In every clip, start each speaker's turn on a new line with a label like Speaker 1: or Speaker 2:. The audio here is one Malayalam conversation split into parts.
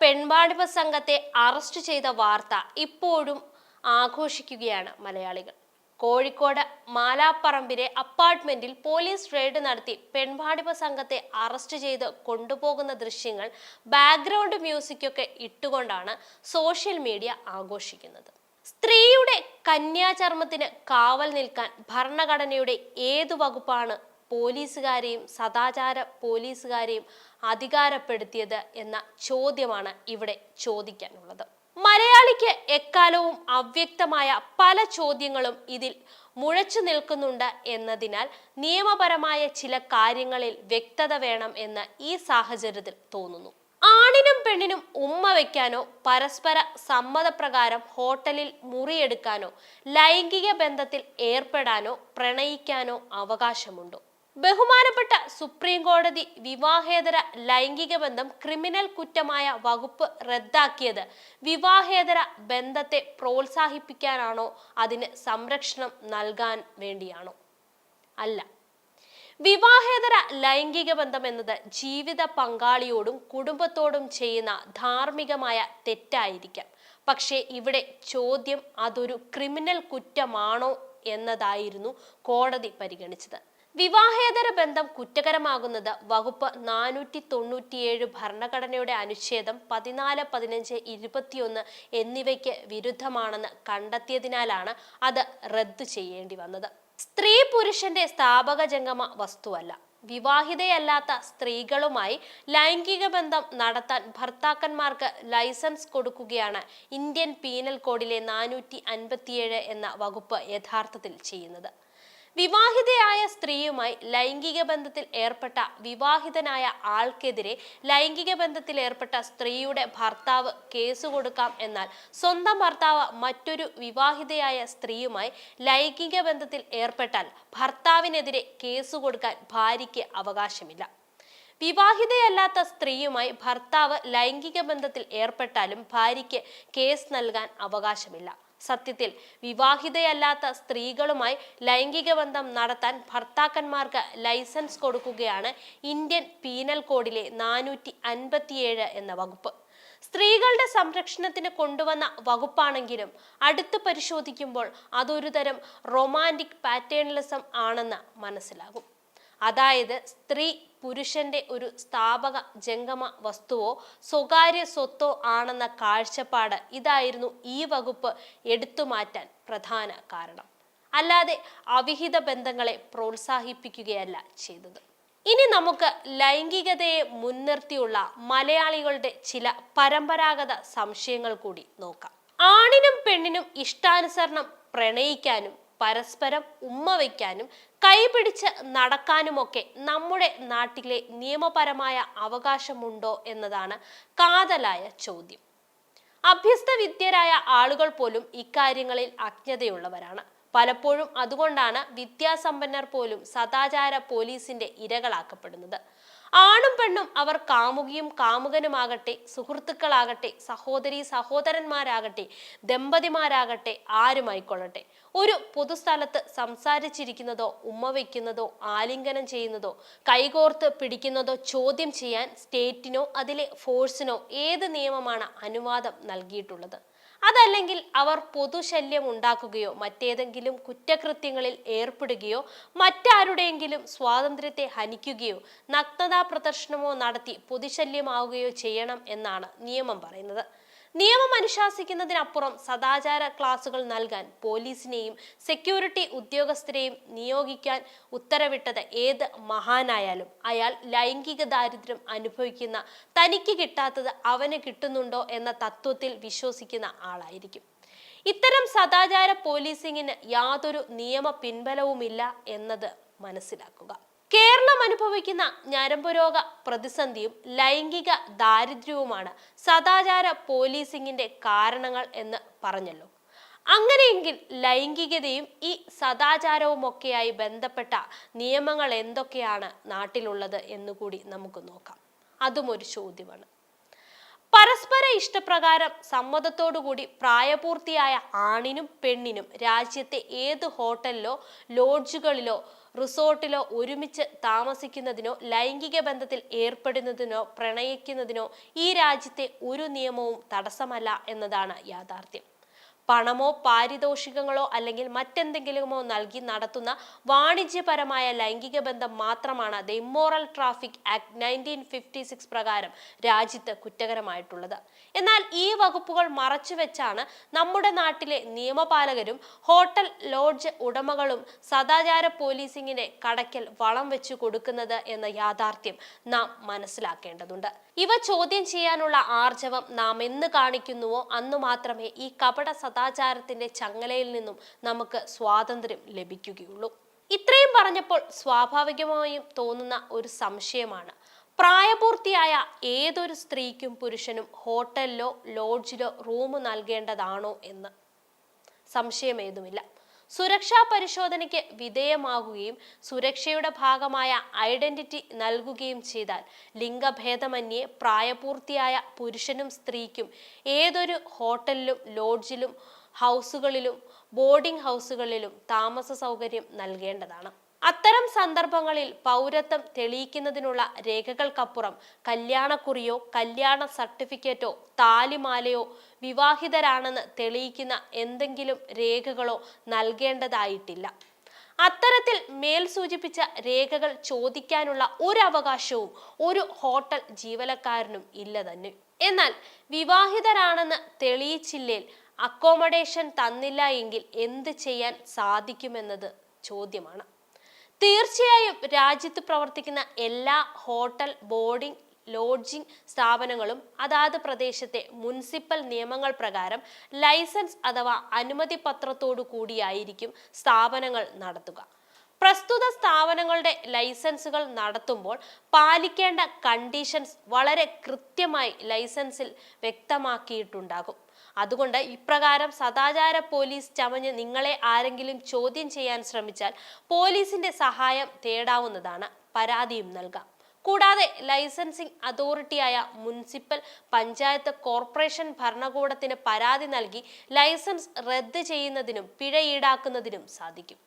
Speaker 1: പെൺവാണിഭ സംഘത്തെ അറസ്റ്റ് ചെയ്ത വാർത്ത ഇപ്പോഴും ആഘോഷിക്കുകയാണ് മലയാളികൾ. കോഴിക്കോട് മാലാപ്പറമ്പിലെ അപ്പാർട്ട്മെന്റിൽ പോലീസ് റെയ്ഡ് നടത്തി പെൺവാണിഭ സംഘത്തെ അറസ്റ്റ് ചെയ്ത് കൊണ്ടുപോകുന്ന ദൃശ്യങ്ങൾ ബാക്ക്ഗ്രൗണ്ട് മ്യൂസിക്കൊക്കെ ഇട്ടുകൊണ്ടാണ് സോഷ്യൽ മീഡിയ ആഘോഷിക്കുന്നത്. സ്ത്രീയുടെ കന്യാചർമ്മത്തിന് കാവൽ നിൽക്കാൻ ഭരണഘടനയുടെ ഏതു വകുപ്പാണ് പോലീസുകാരെയും സദാചാര പോലീസുകാരെയും അധികാരപ്പെടുത്തിയത് എന്ന ചോദ്യമാണ് ഇവിടെ ചോദിക്കാനുള്ളത്. മലയാളിക്ക് എക്കാലവും അവ്യക്തമായ പല ചോദ്യങ്ങളും ഇതിൽ മുഴച്ചു നിൽക്കുന്നുണ്ട് എന്നതിനാൽ നിയമപരമായ ചില കാര്യങ്ങളിൽ വ്യക്തത വേണം എന്ന് ഈ സാഹചര്യത്തിൽ തോന്നുന്നു. ആണിനും പെണ്ണിനും ഉമ്മ വയ്ക്കാനോ പരസ്പര സമ്മതപ്രകാരം ഹോട്ടലിൽ മുറിയെടുക്കാനോ ലൈംഗിക ബന്ധത്തിൽ ഏർപ്പെടാനോ പ്രണയിക്കാനോ അവകാശമുണ്ടോ? ബഹുമാനപ്പെട്ട സുപ്രീം കോടതി വിവാഹേതര ലൈംഗിക ബന്ധം ക്രിമിനൽ കുറ്റമായ വകുപ്പ് റദ്ദാക്കിയത്. വിവാഹേതര ബന്ധത്തെ പ്രോത്സാഹിപ്പിക്കാനാണോ? അതിന് സംരക്ഷണം നൽകാൻ വേണ്ടിയാണോ? അല്ല. വിവാഹേതര ലൈംഗിക ബന്ധം എന്നത് ജീവിത പങ്കാളിയോടും കുടുംബത്തോടും ചെയ്യുന്ന ധാർമ്മികമായ തെറ്റായിരിക്കാം. പക്ഷേ ഇവിടെ ചോദ്യം അതൊരു ക്രിമിനൽ കുറ്റമാണോ എന്നതായിരുന്നു കോടതി പരിഗണിച്ചത്. വിവാഹേതര ബന്ധം കുറ്റകരമാകുന്നത് വകുപ്പ് നാനൂറ്റി തൊണ്ണൂറ്റിയേഴ് ഭരണഘടനയുടെ അനുച്ഛേദം പതിനാല് പതിനഞ്ച് ഇരുപത്തിയൊന്ന് എന്നിവയ്ക്ക് വിരുദ്ധമാണെന്ന് കണ്ടെത്തിയതിനാലാണ് അത് റദ്ദു ചെയ്യേണ്ടി വന്നത്. സ്ത്രീ പുരുഷന്റെ സ്ഥാപക ജംഗമ വസ്തുവല്ല. വിവാഹിതയല്ലാത്ത സ്ത്രീകളുമായി ലൈംഗിക ബന്ധം നടത്താൻ ഭർത്താക്കന്മാർക്ക് ലൈസൻസ് കൊടുക്കുകയാണ് ഇന്ത്യൻ പീനൽ കോഡിലെ നാനൂറ്റി എന്ന വകുപ്പ് യഥാർത്ഥത്തിൽ ചെയ്യുന്നത്. വിവാഹിതയായ സ്ത്രീയുമായി ലൈംഗിക ബന്ധത്തിൽ ഏർപ്പെട്ട വിവാഹിതനായ ആൾക്കെതിരെ ലൈംഗിക ബന്ധത്തിൽ ഏർപ്പെട്ട സ്ത്രീയുടെ ഭർത്താവ് കേസ് കൊടുക്കാം എന്നാൽ സ്വന്തം ഭർത്താവ് മറ്റൊരു വിവാഹിതയായ സ്ത്രീയുമായി ലൈംഗിക ബന്ധത്തിൽ ഏർപ്പെട്ടാൽ ഭർത്താവിനെതിരെ കേസ് കൊടുക്കാൻ ഭാര്യയ്ക്ക് അവകാശമില്ല. വിവാഹിതയല്ലാത്ത സ്ത്രീയുമായി ഭർത്താവ് ലൈംഗിക ബന്ധത്തിൽ ഏർപ്പെട്ടാലും ഭാര്യയ്ക്ക് കേസ് നൽകാൻ അവകാശമില്ല. സത്യത്തിൽ വിവാഹിതയല്ലാത്ത സ്ത്രീകളുമായി ലൈംഗിക ബന്ധം നടത്താൻ ഭർത്താക്കന്മാർക്ക് ലൈസൻസ് കൊടുക്കുകയാണ് ഇന്ത്യൻ പീനൽ കോഡിലെ നാനൂറ്റി അൻപത്തിയേഴ് എന്ന വകുപ്പ്. സ്ത്രീകളുടെ സംരക്ഷണത്തിന് കൊണ്ടുവന്ന വകുപ്പാണെങ്കിലും അടുത്ത് പരിശോധിക്കുമ്പോൾ അതൊരു തരം റൊമാന്റിക് പാറ്റേണലിസം ആണെന്ന് മനസ്സിലാകും. അതായത് സ്ത്രീ പുരുഷന്റെ ഒരു സ്ഥാപക ജംഗമ വസ്തുവോ സ്വകാര്യ സ്വത്തോ ആണെന്ന കാഴ്ചപ്പാട് ഇതായിരുന്നു ഈ വകുപ്പ് എടുത്തുമാറ്റാൻ പ്രധാന കാരണം. അല്ലാതെ അവിഹിത ബന്ധങ്ങളെ പ്രോത്സാഹിപ്പിക്കുകയല്ല ചെയ്തത്. ഇനി നമുക്ക് ലൈംഗികതയെ മുൻനിർത്തിയുള്ള മലയാളികളുടെ ചില പരമ്പരാഗത സംശയങ്ങൾ കൂടി നോക്കാം. ആണിനും പെണ്ണിനും ഇഷ്ടാനുസരണം പ്രണയിക്കാനും പരസ്പരം ഉമ്മ വയ്ക്കാനും കൈപിടിച്ച് നടക്കാനുമൊക്കെ നമ്മുടെ നാട്ടിലെ നിയമപരമായ അവകാശമുണ്ടോ എന്നതാണ് കാതലായ ചോദ്യം. അഭ്യസ്ത വിദ്യരായ ആളുകൾ പോലും ഇക്കാര്യങ്ങളിൽ അജ്ഞതയുള്ളവരാണ്. പലപ്പോഴും അതുകൊണ്ടാണ് വിദ്യാസമ്പന്നർ പോലും സദാചാര പോലീസിന്റെ ഇരകളാക്കപ്പെടുന്നത്. ആണും പെണ്ണും അവർ കാമുകിയും കാമുകനുമാകട്ടെ സുഹൃത്തുക്കളാകട്ടെ സഹോദരി സഹോദരന്മാരാകട്ടെ ദമ്പതിമാരാകട്ടെ ആരുമായിക്കൊള്ളട്ടെ. ഒരു പൊതുസ്ഥലത്ത് സംസാരിച്ചിരിക്കുന്നതോ ഉമ്മ വയ്ക്കുന്നതോ ആലിംഗനം ചെയ്യുന്നതോ കൈകോർത്ത് പിടിക്കുന്നതോ ചോദ്യം ചെയ്യാൻ സ്റ്റേറ്റിനോ അതിലെ ഫോഴ്സിനോ ഏത് നിയമമാണ് അനുവാദം നൽകിയിട്ടുള്ളത്? അതല്ലെങ്കിൽ അവർ പൊതുശല്യം ഉണ്ടാക്കുകയോ മറ്റേതെങ്കിലും കുറ്റകൃത്യങ്ങളിൽ ഏർപ്പെടുകയോ മറ്റാരുടെയെങ്കിലും സ്വാതന്ത്ര്യത്തെ ഹനിക്കുകയോ നഗ്നതാ പ്രദർശനമോ നടത്തി പൊതുശല്യമാവുകയോ ചെയ്യണം എന്നാണ് നിയമം പറയുന്നത്. നിയമം അനുശാസിക്കുന്നതിനപ്പുറം സദാചാര ക്ലാസുകൾ നൽകാൻ പോലീസിനെയും സെക്യൂരിറ്റി ഉദ്യോഗസ്ഥരെയും നിയോഗിക്കാൻ ഉത്തരവിട്ടത് ഏത് മഹാനായാലും. അയാൾ ലൈംഗിക ദാരിദ്ര്യം അനുഭവിക്കുന്ന തനിക്ക് കിട്ടാത്തത് അവന് കിട്ടുന്നുണ്ടോ എന്ന തത്വത്തിൽ വിശ്വസിക്കുന്ന ആളായിരിക്കും. ഇത്തരം സദാചാര പോലീസിങ്ങിന് യാതൊരു നിയമ പിൻബലവുമില്ല എന്നത് മനസ്സിലാക്കുക. കേരളം അനുഭവിക്കുന്ന ഞരമ്പുരോഗ പ്രതിസന്ധിയും ലൈംഗിക ദാരിദ്ര്യവുമാണ് സദാചാര പോലീസിങ്ങിന്റെ കാരണങ്ങൾ എന്ന് പറഞ്ഞല്ലോ. അങ്ങനെയെങ്കിൽ ലൈംഗികതയും ഈ സദാചാരവുമൊക്കെയായി ബന്ധപ്പെട്ട നിയമങ്ങൾ എന്തൊക്കെയാണ് നാട്ടിലുള്ളത് എന്നുകൂടി നമുക്ക് നോക്കാം. അതും ഒരു ചോദ്യമാണ്. പരസ്പര ഇഷ്ടപ്രകാരം സമ്മതത്തോടുകൂടി പ്രായപൂർത്തിയായ ആണിനും പെണ്ണിനും രാജ്യത്തെ ഏത് ഹോട്ടലിലോ ലോഡ്ജുകളിലോ റിസോർട്ടിലോ ഒരുമിച്ച് താമസിക്കുന്നതിനോ ലൈംഗിക ബന്ധത്തിൽ ഏർപ്പെടുന്നതിനോ പ്രണയിക്കുന്നതിനോ ഈ രാജ്യത്തെ ഒരു നിയമവും തടസ്സമല്ല എന്നതാണ് യാഥാർത്ഥ്യം. പണമോ പാരിതോഷികങ്ങളോ അല്ലെങ്കിൽ മറ്റെന്തെങ്കിലുമോ നൽകി നടത്തുന്ന വാണിജ്യപരമായ ലൈംഗിക ബന്ധം മാത്രമാണ് the immoral traffic act nineteen fifty six പ്രകാരം രാജ്യത്ത് കുറ്റകരമായിട്ടുള്ളത്. എന്നാൽ ഈ വകുപ്പുകൾ മറച്ചുവെച്ചാണ് നമ്മുടെ നാട്ടിലെ നിയമപാലകരും ഹോട്ടൽ ലോഡ്ജ് ഉടമകളും സദാചാര പോലീസിങ്ങിനെ കടയ്ക്കൽ വളം വെച്ചു കൊടുക്കുന്നത് എന്ന യാഥാർത്ഥ്യം നാം മനസ്സിലാക്കേണ്ടതുണ്ട്. ഇവ ചോദ്യം ചെയ്യാനുള്ള ആർജവം നാം എന്ന് കാണിക്കുന്നുവോ? അന്നു മാത്രമേ ഈ കപട സദാചാരത്തിന്റെ ചങ്ങലയിൽ നിന്നും നമുക്ക് സ്വാതന്ത്ര്യം ലഭിക്കുകയുള്ളൂ. ഇത്രയും പറഞ്ഞപ്പോൾ സ്വാഭാവികമായും തോന്നുന്ന ഒരു സംശയമാണ്. പ്രായപൂർത്തിയായ ഏതൊരു സ്ത്രീക്കും പുരുഷനും ഹോട്ടലിലോ ലോഡ്ജിലോ റൂം നൽകേണ്ടതാണോ എന്ന്? സംശയമേതുമില്ല. സുരക്ഷാ പരിശോധനയ്ക്ക് വിധേയമാകുകയും സുരക്ഷയുടെ ഭാഗമായ ഐഡന്റിറ്റി നൽകുകയും ചെയ്താൽ ലിംഗഭേദമന്യേ പ്രായപൂർത്തിയായ പുരുഷനും സ്ത്രീക്കും ഏതൊരു ഹോട്ടലിലും ലോഡ്ജിലും ഹൗസുകളിലും ബോർഡിംഗ് ഹൗസുകളിലും താമസ സൗകര്യം നൽകേണ്ടതാണ്. അത്തരം സന്ദർഭങ്ങളിൽ പൗരത്വം തെളിയിക്കുന്നതിനുള്ള രേഖകൾക്കപ്പുറം കല്യാണക്കുറിയോ കല്യാണ സർട്ടിഫിക്കറ്റോ താലിമാലയോ വിവാഹിതരാണെന്ന് തെളിയിക്കുന്ന എന്തെങ്കിലും രേഖകളോ നൽകേണ്ടതായിട്ടില്ല. അത്തരത്തിൽ മേൽ സൂചിപ്പിച്ച രേഖകൾ ചോദിക്കാനുള്ള ഒരു അവകാശവും ഒരു ഹോട്ടൽ ജീവനക്കാരനും ഇല്ല തന്നെ. എന്നാൽ വിവാഹിതരാണെന്ന് തെളിയിച്ചില്ലേൽ അക്കോമഡേഷൻ തന്നില്ല എങ്കിൽ എന്ത് ചെയ്യാൻ സാധിക്കുമെന്നത് ചോദ്യമാണ്. തീർച്ചയായും രാജ്യത്ത് പ്രവർത്തിക്കുന്ന എല്ലാ ഹോട്ടൽ ബോർഡിംഗ് ലോഡ്ജിംഗ് സ്ഥാപനങ്ങളും അതാത് പ്രദേശത്തെ മുനിസിപ്പൽ നിയമങ്ങൾ പ്രകാരം ലൈസൻസ് അഥവാ അനുമതി പത്രത്തോടു കൂടിയായിരിക്കും സ്ഥാപനങ്ങൾ നടത്തുക. പ്രസ്തുത സ്ഥാപനങ്ങളുടെ ലൈസൻസുകൾ നടത്തുമ്പോൾ പാലിക്കേണ്ട കണ്ടീഷൻസ് വളരെ കൃത്യമായി ലൈസൻസിൽ വ്യക്തമാക്കിയിട്ടുണ്ടാകും. അതുകൊണ്ട് ഇപ്രകാരം സദാചാര പോലീസ് ചമഞ്ഞ് നിങ്ങളെ ആരെങ്കിലും ചോദ്യം ചെയ്യാൻ ശ്രമിച്ചാൽ പോലീസിന്റെ സഹായം തേടാവുന്നതാണ് പരാതിയും നൽകാം. കൂടാതെ ലൈസൻസിംഗ് അതോറിറ്റിയായ മുനിസിപ്പൽ പഞ്ചായത്ത് കോർപ്പറേഷൻ ഭരണകൂടത്തിന് പരാതി നൽകി ലൈസൻസ് റദ്ദ് ചെയ്യുന്നതിനും പിഴ ഈടാക്കുന്നതിനും സാധിക്കും.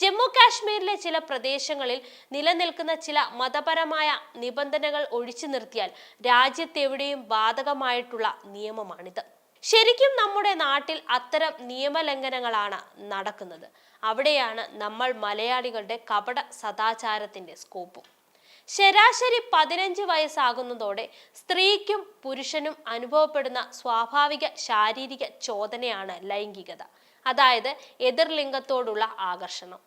Speaker 1: ജമ്മു കാശ്മീരിലെ ചില പ്രദേശങ്ങളിൽ നിലനിൽക്കുന്ന ചില മതപരമായ നിബന്ധനകൾ ഒഴിച്ചു നിർത്തിയാൽ രാജ്യത്തെവിടെയും ബാധകമായിട്ടുള്ള നിയമമാണിത്. ശരിക്കും നമ്മുടെ നാട്ടിൽ അത്തരം നിയമലംഘനങ്ങളാണ് നടക്കുന്നത്. അവിടെയാണ് നമ്മൾ മലയാളികളുടെ കപട സദാചാരത്തിന്റെ സ്കോപ്പ് ശരാശരി പതിനഞ്ച് വയസ്സാകുന്നതോടെ സ്ത്രീക്കും പുരുഷനും അനുഭവപ്പെടുന്ന സ്വാഭാവിക ശാരീരിക ചോദനയാണ് ലൈംഗികത. അതായത് എതിർലിംഗത്തോടുള്ള ആകർഷണം.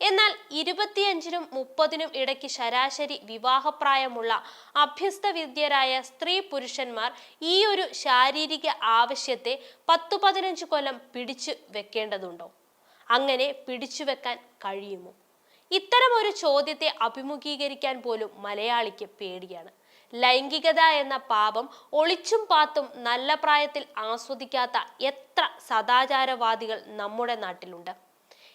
Speaker 1: എന്നാൽ ഇരുപത്തിയഞ്ചിനും മുപ്പതിനും ഇടയ്ക്ക് ശരാശരി വിവാഹപ്രായമുള്ള അഭ്യസ്ത വിദ്യരായ സ്ത്രീ പുരുഷന്മാർ ഈ ഒരു ശാരീരിക ആവശ്യത്തെ പത്തു പതിനഞ്ച് കൊല്ലം പിടിച്ചു വെക്കേണ്ടതുണ്ടോ? അങ്ങനെ പിടിച്ചു വെക്കാൻ കഴിയുമോ? ഇത്തരം ഒരു ചോദ്യത്തെ അഭിമുഖീകരിക്കാൻ പോലും മലയാളിക്ക് പേടിയാണ്. ലൈംഗികത എന്ന പാപം ഒളിച്ചും പാത്തും നല്ല പ്രായത്തിൽ ആസ്വദിക്കാത്ത എത്ര സദാചാരവാദികൾ നമ്മുടെ നാട്ടിലുണ്ട്.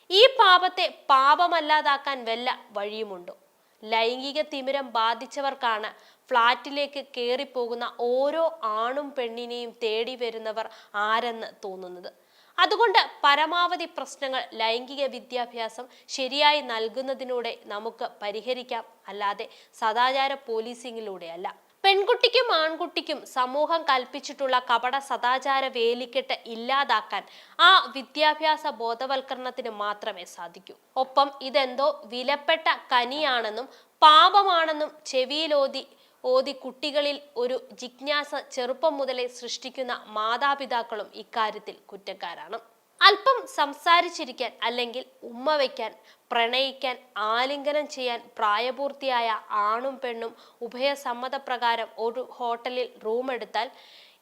Speaker 1: ഈ പാപത്തെ പാപമല്ലാതാക്കാൻ വല്ല വഴിയുമുണ്ടോ? ലൈംഗിക തിമിരം ബാധിച്ചവർക്കാണ് ഫ്ലാറ്റിലേക്ക് കയറിപ്പോകുന്ന ഓരോ ആണും പെണ്ണിനെയും തേടി വരുന്നവർ ആരെന്ന് തോന്നുന്നത്. അതുകൊണ്ട് പരമാവധി പ്രശ്നങ്ങൾ ലൈംഗിക വിദ്യാഭ്യാസം ശരിയായി നൽകുന്നതിലൂടെ നമുക്ക് പരിഹരിക്കാം. അല്ലാതെ സദാചാര പോലീസിങ്ങിലൂടെയല്ല. പെൺകുട്ടിക്കും ആൺകുട്ടിക്കും സമൂഹം കൽപ്പിച്ചിട്ടുള്ള കപട സദാചാര വേലിക്കെട്ട് ഇല്ലാതാക്കാൻ ആ വിദ്യാഭ്യാസ ബോധവൽക്കരണത്തിന് മാത്രമേ സാധിക്കൂ. ഒപ്പം ഇതെന്തോ വിലപ്പെട്ട കനിയാണെന്നും പാപമാണെന്നും ചെവിയിലോതി ഓതി കുട്ടികളിൽ ഒരു ജിജ്ഞാസ ചെറുപ്പം മുതലേ സൃഷ്ടിക്കുന്ന മാതാപിതാക്കളും ഇക്കാര്യത്തിൽ കുറ്റക്കാരാണ്. അല്പം സംസാരിച്ചിരിക്കാൻ അല്ലെങ്കിൽ ഉമ്മ വയ്ക്കാൻ പ്രണയിക്കാൻ ആലിംഗനം ചെയ്യാൻ പ്രായപൂർത്തിയായ ആണും പെണ്ണും ഉഭയസമ്മതപ്രകാരം ഒരു ഹോട്ടലിൽ റൂം എടുത്താൽ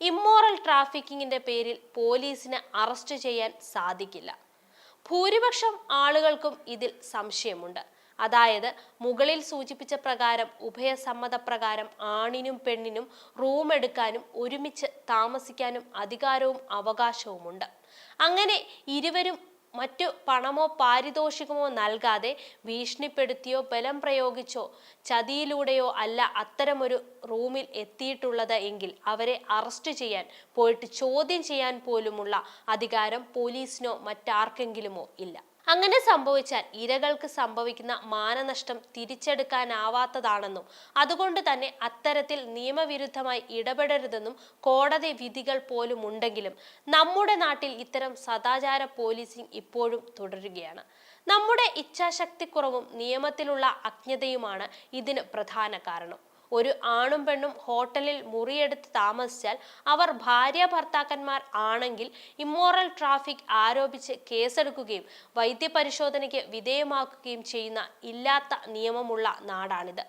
Speaker 1: ഇമ്മോറൽ ട്രാഫിക്കിങ്ങിന്റെ പേരിൽ പോലീസിനെ അറസ്റ്റ് ചെയ്യാൻ സാധിക്കില്ല. ഭൂരിപക്ഷം ആളുകൾക്കും ഇതിൽ സംശയമുണ്ട്. അതായത് മുകളിൽ സൂചിപ്പിച്ച പ്രകാരം ഉഭയസമ്മതപ്രകാരം ആണിനും പെണ്ണിനും റൂം എടുക്കാനും ഒരുമിച്ച് താമസിക്കാനും അധികാരവും അവകാശവുമുണ്ട്. അങ്ങനെ ഇരുവരും മറ്റു പണമോ പാരിതോഷികമോ നൽകാതെ ഭീഷണിപ്പെടുത്തിയോ ബലം പ്രയോഗിച്ചോ ചതിയിലൂടെയോ അല്ല അത്തരമൊരു റൂമിൽ എത്തിയിട്ടുള്ളത് എങ്കിൽ അവരെ അറസ്റ്റ് ചെയ്യാൻ പോയിട്ട് ചോദ്യം ചെയ്യാൻ പോലുമുള്ള അധികാരം പോലീസിനോ മറ്റാർക്കെങ്കിലുമോ ഇല്ല. അങ്ങനെ സംഭവിച്ചാൽ ഇരകൾക്ക് സംഭവിക്കുന്ന മാനനഷ്ടം തിരിച്ചെടുക്കാനാവാത്തതാണെന്നും അതുകൊണ്ട് തന്നെ അത്തരത്തിൽ നിയമവിരുദ്ധമായി ഇടപെടരുതെന്നും കോടതി വിധികൾ പോലും ഉണ്ടെങ്കിലും നമ്മുടെ നാട്ടിൽ ഇത്തരം സദാചാര പോലീസിംഗ് ഇപ്പോഴും തുടരുകയാണ്. നമ്മുടെ ഇച്ഛാശക്തിക്കുറവും നിയമത്തിലുള്ള അജ്ഞതയുമാണ് ഇതിന് പ്രധാന കാരണം. ഒരു ആണും പെണ്ണും ഹോട്ടലിൽ മുറിയെടുത്ത് താമസിച്ചാൽ അവർ ഭാര്യ ഭർത്താക്കന്മാർ ആണെങ്കിൽ ഇമ്മോറൽ ട്രാഫിക് ആരോപിച്ച് കേസെടുക്കുകയും വൈദ്യപരിശോധനയ്ക്ക് വിധേയമാക്കുകയും ചെയ്യുന്ന ഇല്ലാത്ത നിയമമുള്ള നാടാണിത്.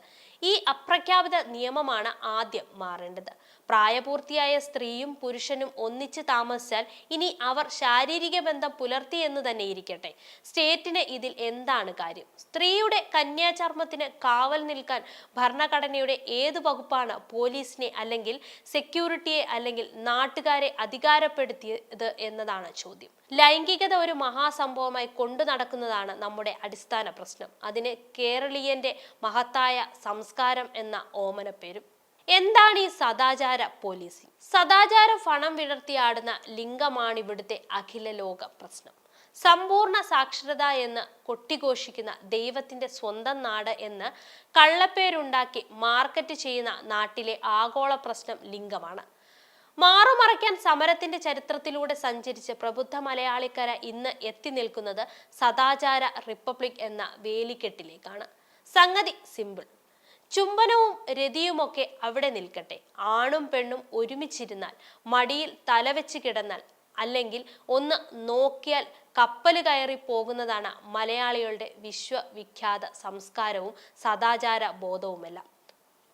Speaker 1: ഈ അപ്രഖ്യാപിത നിയമമാണ് ആദ്യം മാറേണ്ടത്. പ്രായപൂർത്തിയായ സ്ത്രീയും പുരുഷനും ഒന്നിച്ച് താമസിച്ചാൽ ഇനി അവർ ശാരീരിക ബന്ധം പുലർത്തി എന്ന് തന്നെ ഇരിക്കട്ടെ. സ്റ്റേറ്റിന് ഇതിൽ എന്താണ് കാര്യം? സ്ത്രീയുടെ കന്യാചർമ്മത്തിന് കാവൽ നിൽക്കാൻ ഭരണഘടനയുടെ ഏത് വകുപ്പാണ് പോലീസിനെ അല്ലെങ്കിൽ സെക്യൂരിറ്റിയെ അല്ലെങ്കിൽ നാട്ടുകാരെ അധികാരപ്പെടുത്തിയത് എന്നതാണ് ചോദ്യം. ലൈംഗികത ഒരു മഹാസംഭവമായി കൊണ്ടു നടക്കുന്നതാണ് നമ്മുടെ അടിസ്ഥാന പ്രശ്നം. അതിന് കേരളീയന്റെ മഹത്തായ സംസ്കാരം എന്ന ഓമനപ്പേരും. എന്താണ് ഈ സദാചാര പോലീസിംഗ് സദാചാര ഫണം വിടർത്തിയാടുന്ന ലിംഗമാണ് ഇവിടുത്തെ അഖില ലോക പ്രശ്നം. സമ്പൂർണ സാക്ഷരത എന്ന് കൊട്ടിഘോഷിക്കുന്ന ദൈവത്തിന്റെ സ്വന്തം നാട് എന്ന് കള്ളപ്പേരുണ്ടാക്കി മാർക്കറ്റ് ചെയ്യുന്ന നാട്ടിലെ ആഗോള പ്രശ്നം ലിംഗമാണ്. മാറുമറയ്ക്കാൻ സമരത്തിന്റെ ചരിത്രത്തിലൂടെ സഞ്ചരിച്ച് പ്രബുദ്ധ മലയാളിക്കര ഇന്ന് എത്തി നിൽക്കുന്നത് സദാചാര റിപ്പബ്ലിക് എന്ന വേലിക്കെട്ടിലേക്കാണ്. സംഗതി സിമ്പിൾ ചുംബനവും രതിയുമൊക്കെ അവിടെ നിൽക്കട്ടെ. ആണും പെണ്ണും ഒരുമിച്ചിരുന്നാൽ മടിയിൽ തലവെച്ച് കിടന്നാൽ അല്ലെങ്കിൽ ഒന്ന് നോക്കിയാൽ കപ്പൽ കയറി പോകുന്നതാണ് മലയാളികളുടെ വിശ്വവിഖ്യാത സംസ്കാരവും സദാചാര ബോധവുമെല്ലാം.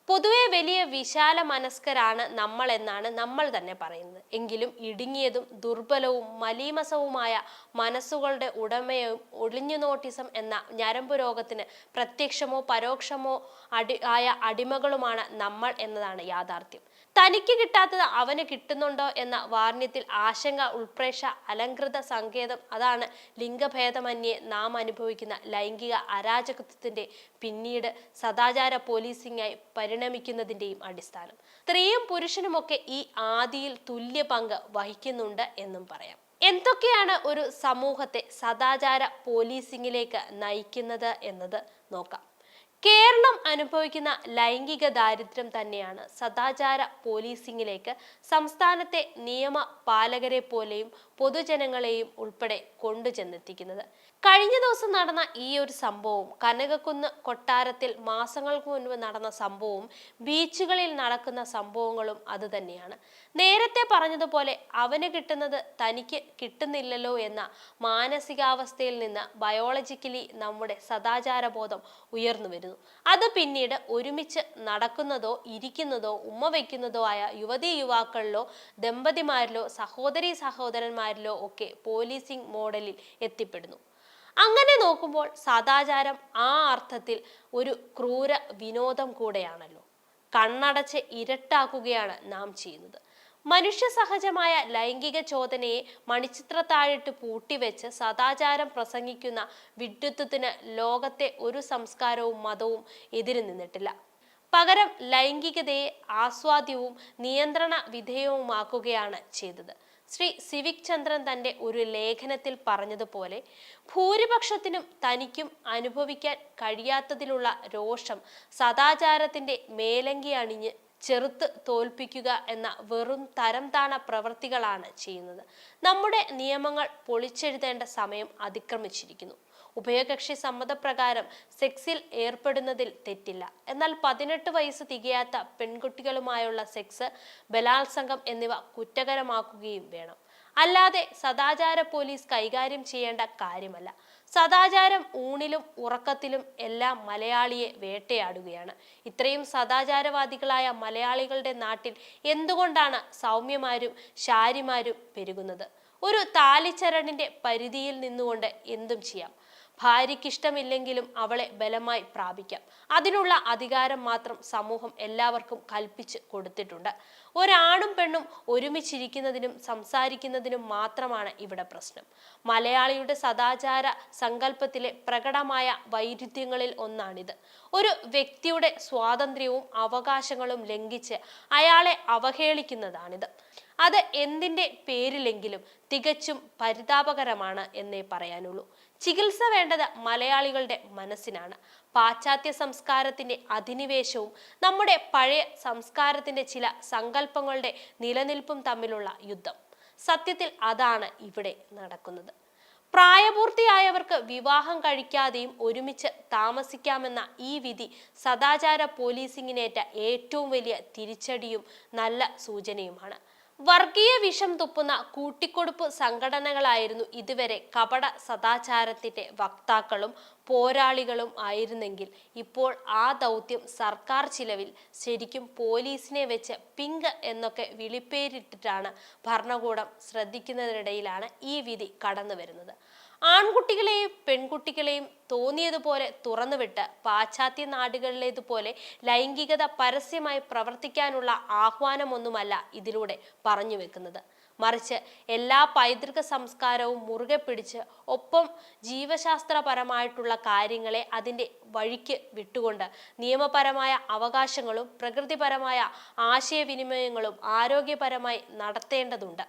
Speaker 1: പൊതുവെ വലിയ വിശാല മനസ്കരാണ് നമ്മൾ എന്നാണ് നമ്മൾ തന്നെ പറയുന്നത്. എങ്കിലും ഇടുങ്ങിയതും ദുർബലവും മലീമസവുമായ മനസ്സുകളുടെ ഉടമയും ഒളിഞ്ഞു നോട്ടിസം എന്ന ഞരമ്പ് രോഗത്തിന് പ്രത്യക്ഷമോ പരോക്ഷമോ അടി ആയ അടിമകളുമാണ് നമ്മൾ എന്നതാണ് യാഥാർത്ഥ്യം. തനിക്ക് കിട്ടാത്തത് അവന് കിട്ടുന്നുണ്ടോ എന്ന വാർണ്യത്തിൽ ആശങ്ക ഉൾപ്രേക്ഷ അലങ്കൃത സങ്കേതം അതാണ് ലിംഗഭേദമന്യേ നാം അനുഭവിക്കുന്ന ലൈംഗിക അരാജകത്വത്തിന്റെ പിന്നീട് സദാചാര പോലീസിംഗായി പരിണമിക്കുന്നതിന്റെയും അടിസ്ഥാനം. സ്ത്രീയും പുരുഷനുമൊക്കെ ഈ ആദിയിൽ തുല്യ പങ്ക് വഹിക്കുന്നുണ്ട് എന്നും പറയാം. എന്തൊക്കെയാണ് ഒരു സമൂഹത്തെ സദാചാര പോലീസിംഗിലേക്ക് നയിക്കുന്നത് എന്നത് നോക്കാം. കേരളം അനുഭവിക്കുന്ന ലൈംഗിക ദാരിദ്ര്യം തന്നെയാണ് സദാചാര പോലീസിംഗിലേക്ക് സംസ്ഥാനത്തെ നിയമ പാലകരെ പോലെയും പൊതുജനങ്ങളെയും ഉൾപ്പെടെ കൊണ്ടുചെന്നെത്തിക്കുന്നത്. കഴിഞ്ഞ ദിവസം നടന്ന ഈ ഒരു സംഭവവും കനകക്കുന്ന് കൊട്ടാരത്തിൽ മാസങ്ങൾക്ക് മുൻപ് നടന്ന സംഭവവും ബീച്ചുകളിൽ നടക്കുന്ന സംഭവങ്ങളും അതുതന്നെയാണ് നേരത്തെ പറഞ്ഞതുപോലെ അവന് കിട്ടുന്നത് തനിക്ക് കിട്ടുന്നില്ലല്ലോ എന്ന മാനസികാവസ്ഥയിൽ നിന്ന് ബയോളജിക്കലി നമ്മുടെ സദാചാരബോധം ഉയർന്നു വരുന്നു. അത് പിന്നീട് ഒരുമിച്ച് നടക്കുന്നതോ ഇരിക്കുന്നതോ ഉമ്മ വയ്ക്കുന്നതോ ആയ യുവതി യുവാക്കളിലോ ദമ്പതിമാരിലോ സഹോദരി സഹോദരന്മാരിലോ ഒക്കെ പോലീസിംഗ് മോഡലിൽ എത്തിപ്പെടുന്നു. അങ്ങനെ നോക്കുമ്പോൾ സദാചാരം ആ അർത്ഥത്തിൽ ഒരു ക്രൂര വിനോദം കൂടെയാണല്ലോ. കണ്ണടച്ച് ഇരട്ടാക്കുകയാണ് നാം ചെയ്യുന്നത്. മനുഷ്യ സഹജമായ ലൈംഗിക ചോദനയെ മണിച്ചിത്രത്താഴിട്ട് പൂട്ടിവെച്ച് സദാചാരം പ്രസംഗിക്കുന്ന വിഡ്ഢിത്വത്തിന് ലോകത്തെ ഒരു സംസ്കാരവും മതവും എതിര് നിന്നിട്ടില്ല. പകരം ലൈംഗികതയെ ആസ്വാദ്യവും നിയന്ത്രണ വിധേയവുമാക്കുകയാണ് ചെയ്തത്. ശ്രീ സിവിക് ചന്ദ്രൻ തന്റെ ഒരു ലേഖനത്തിൽ പറഞ്ഞതുപോലെ ഭൂരിപക്ഷത്തിനും തനിക്കും അനുഭവിക്കാൻ കഴിയാത്തതിലുള്ള രോഷം സദാചാരത്തിന്റെ മേലങ്കി അണിഞ്ഞ് ചെറുത്ത് തോൽപ്പിക്കുക എന്ന വെറും തരം താണ പ്രവൃത്തികളാണ് ചെയ്യുന്നത്. നമ്മുടെ നിയമങ്ങൾ പൊളിച്ചെഴുതേണ്ട സമയം അതിക്രമിച്ചിരിക്കുന്നു. ഉഭയകക്ഷി സമ്മതപ്രകാരം സെക്സിൽ ഏർപ്പെടുന്നതിൽ തെറ്റില്ല. എന്നാൽ പതിനെട്ട് വയസ്സ് തികയാത്ത പെൺകുട്ടികളുമായുള്ള സെക്സ് ബലാത്സംഗം എന്നിവ കുറ്റകരമാക്കുകയും വേണം. അല്ലാതെ സദാചാര പോലീസ് കൈകാര്യം ചെയ്യേണ്ട കാര്യമല്ല. സദാചാരം ഊണിലും ഉറക്കത്തിലും എല്ലാം മലയാളിയെ വേട്ടയാടുകയാണ്. ഇത്രയും സദാചാരവാദികളായ മലയാളികളുടെ നാട്ടിൽ എന്തുകൊണ്ടാണ് സൗമ്യമാരും ശാരിമാരും പെരുകുന്നത്? ഒരു താലിച്ചരണിന്റെ പരിധിയിൽ നിന്നുകൊണ്ട് എന്തും ചെയ്യാം. ഭാര്യയ്ക്കിഷ്ടമില്ലെങ്കിലും അവളെ ബലമായി പ്രാപിക്കാം. അതിനുള്ള അധികാരം മാത്രം സമൂഹം എല്ലാവർക്കും കൽപ്പിച്ച് കൊടുത്തിട്ടുണ്ട്. ഒരാണും പെണ്ണും ഒരുമിച്ചിരിക്കുന്നതിനും സംസാരിക്കുന്നതിനും മാത്രമാണ് ഇവിടെ പ്രശ്നം. മലയാളിയുടെ സദാചാര സങ്കല്പത്തിലെ പ്രകടമായ വൈരുദ്ധ്യങ്ങളിൽ ഒന്നാണിത്. ഒരു വ്യക്തിയുടെ സ്വാതന്ത്ര്യവും അവകാശങ്ങളും ലംഘിച്ച് അയാളെ അവഹേളിക്കുന്നതാണിത്. അത് എന്തിന്റെ പേരിലെങ്കിലും തികച്ചും പരിതാപകരമാണ് എന്നേ പറയാനുള്ളൂ. ചികിത്സ വേണ്ടത് മലയാളികളുടെ മനസ്സിനാണ്. പാശ്ചാത്യ സംസ്കാരത്തിന്റെ അധിനിവേശവും നമ്മുടെ പഴയ സംസ്കാരത്തിന്റെ ചില സങ്കല്പങ്ങളുടെ നിലനിൽപ്പും തമ്മിലുള്ള യുദ്ധം. സത്യത്തിൽ അതാണ് ഇവിടെ നടക്കുന്നത്. പ്രായപൂർത്തിയായവർക്ക് വിവാഹം കഴിക്കാതെയും ഒരുമിച്ച് താമസിക്കാമെന്ന ഈ വിധി സദാചാര പോലീസിങ്ങിനേറ്റ ഏറ്റവും വലിയ തിരിച്ചടിയും നല്ല സൂചനയുമാണ്. വർഗീയ വിഷം തുപ്പുന്ന കൂട്ടിക്കൊടുപ്പ് സംഘടനകളായിരുന്നു ഇതുവരെ കപട സദാചാരത്തിന്റെ വക്താക്കളും പോരാളികളും ആയിരുന്നെങ്കിൽ ഇപ്പോൾ ആ ദൗത്യം സർക്കാർ ചിലവിൽ ശരിക്കും പോലീസിനെ വെച്ച് പിങ്ക് എന്നൊക്കെ വിളിപ്പേരിട്ടിട്ടാണ് ഭരണകൂടം ശ്രദ്ധിക്കുന്നതിനിടയിലാണ് ഈ വിധി കടന്നു വരുന്നത് ആൺകുട്ടികളെയും പെൺകുട്ടികളെയും തോന്നിയതുപോലെ തുറന്നുവിട്ട് പാശ്ചാത്യ നാടുകളിലേതുപോലെ ലൈംഗികത പരസ്യമായി പ്രവർത്തിക്കാനുള്ള ആഹ്വാനമൊന്നുമല്ല ഇതിലൂടെ പറഞ്ഞു വെക്കുന്നത്. മറിച്ച് എല്ലാ പൈതൃക സംസ്കാരവും മുറുകെ പിടിച്ച് ഒപ്പം ജീവശാസ്ത്രപരമായിട്ടുള്ള കാര്യങ്ങളെ അതിന്റെ വഴിക്ക് വിട്ടുകൊണ്ട് നിയമപരമായ അവകാശങ്ങളും പ്രകൃതിപരമായ ആശയവിനിമയങ്ങളും ആരോഗ്യപരമായി നടത്തേണ്ടതുണ്ട്.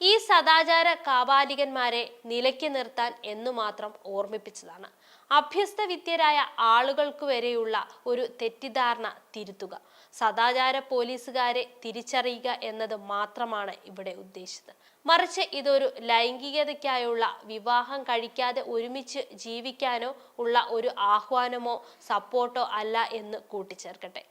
Speaker 1: ഈ സദാചാര കാപാലികന്മാരെ നിലയ്ക്ക് നിർത്താൻ എന്നു മാത്രം ഓർമ്മിപ്പിച്ചതാണ്. അഭ്യസ്ത വിദ്യരായ ആളുകൾക്ക് വരെയുള്ള ഒരു തെറ്റിദ്ധാരണ തിരുത്തുക. സദാചാര പോലീസുകാരെ തിരിച്ചറിയുക എന്നത് മാത്രമാണ് ഇവിടെ ഉദ്ദേശിച്ചത്. മറിച്ച് ഇതൊരു ലൈംഗികതയ്ക്കായുള്ള വിവാഹം കഴിക്കാതെ ഒരുമിച്ച് ജീവിക്കാനോ ഉള്ള ഒരു ആഹ്വാനമോ സപ്പോർട്ടോ അല്ല എന്ന് കൂട്ടിച്ചേർക്കട്ടെ.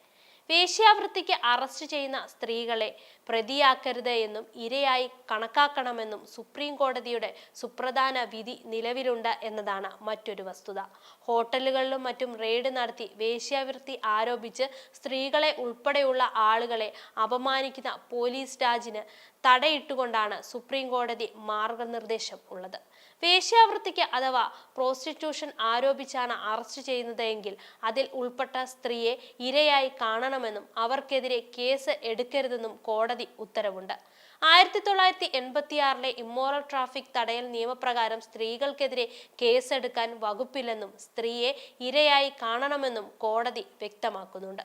Speaker 1: വേശ്യാവൃത്തിക്ക് അറസ്റ്റ് ചെയ്യുന്ന സ്ത്രീകളെ പ്രതിയാക്കരുത് എന്നും ഇരയായി കണക്കാക്കണമെന്നും സുപ്രീം കോടതിയുടെ സുപ്രധാന വിധി നിലവിലുണ്ട് എന്നതാണ് മറ്റൊരു വസ്തുത. ഹോട്ടലുകളിലും മറ്റും റെയ്ഡ് നടത്തി വേശ്യാവൃത്തി ആരോപിച്ച് സ്ത്രീകളെ ഉൾപ്പെടെയുള്ള ആളുകളെ അപമാനിക്കുന്ന പോലീസ് രാജിന് തടയിട്ടുകൊണ്ടാണ് സുപ്രീം കോടതി മാർഗനിർദ്ദേശം ഉള്ളത്. വേശ്യാവൃത്തിക്ക് അഥവാ പ്രോസ്റ്റിറ്റ്യൂഷൻ ആരോപിച്ചാണ് അറസ്റ്റ് ചെയ്യുന്നതെങ്കിൽ അതിൽ ഉൾപ്പെട്ട സ്ത്രീയെ ഇരയായി കാണണമെന്നും അവർക്കെതിരെ കേസ് എടുക്കരുതെന്നും കോടതി ഉത്തരവുണ്ട്. ആയിരത്തി തൊള്ളായിരത്തി എൺപത്തിയാറിലെ ഇമ്മോറൽ ട്രാഫിക് തടയൽ നിയമപ്രകാരം സ്ത്രീകൾക്കെതിരെ കേസെടുക്കാൻ വകുപ്പില്ലെന്നും സ്ത്രീയെ ഇരയായി കാണണമെന്നും കോടതി വ്യക്തമാക്കുന്നുണ്ട്.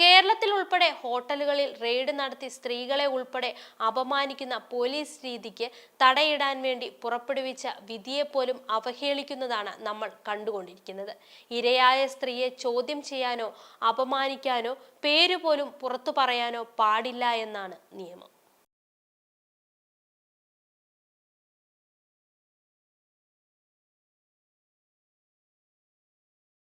Speaker 1: കേരളത്തിൽ ഉൾപ്പെടെ ഹോട്ടലുകളിൽ റെയ്ഡ് നടത്തി സ്ത്രീകളെ ഉൾപ്പെടെ അപമാനിക്കുന്ന പോലീസ് രീതിക്ക് തടയിടാൻ വേണ്ടി പുറപ്പെടുവിച്ച വിധിയെപ്പോലും അവഹേളിക്കുന്നതാണ് നമ്മൾ കണ്ടുകൊണ്ടിരിക്കുന്നത്. ഇരയായ സ്ത്രീയെ ചോദ്യം ചെയ്യാനോ അപമാനിക്കാനോ പേരുപോലും പുറത്തു പറയാനോ പാടില്ല എന്നാണ് നിയമം.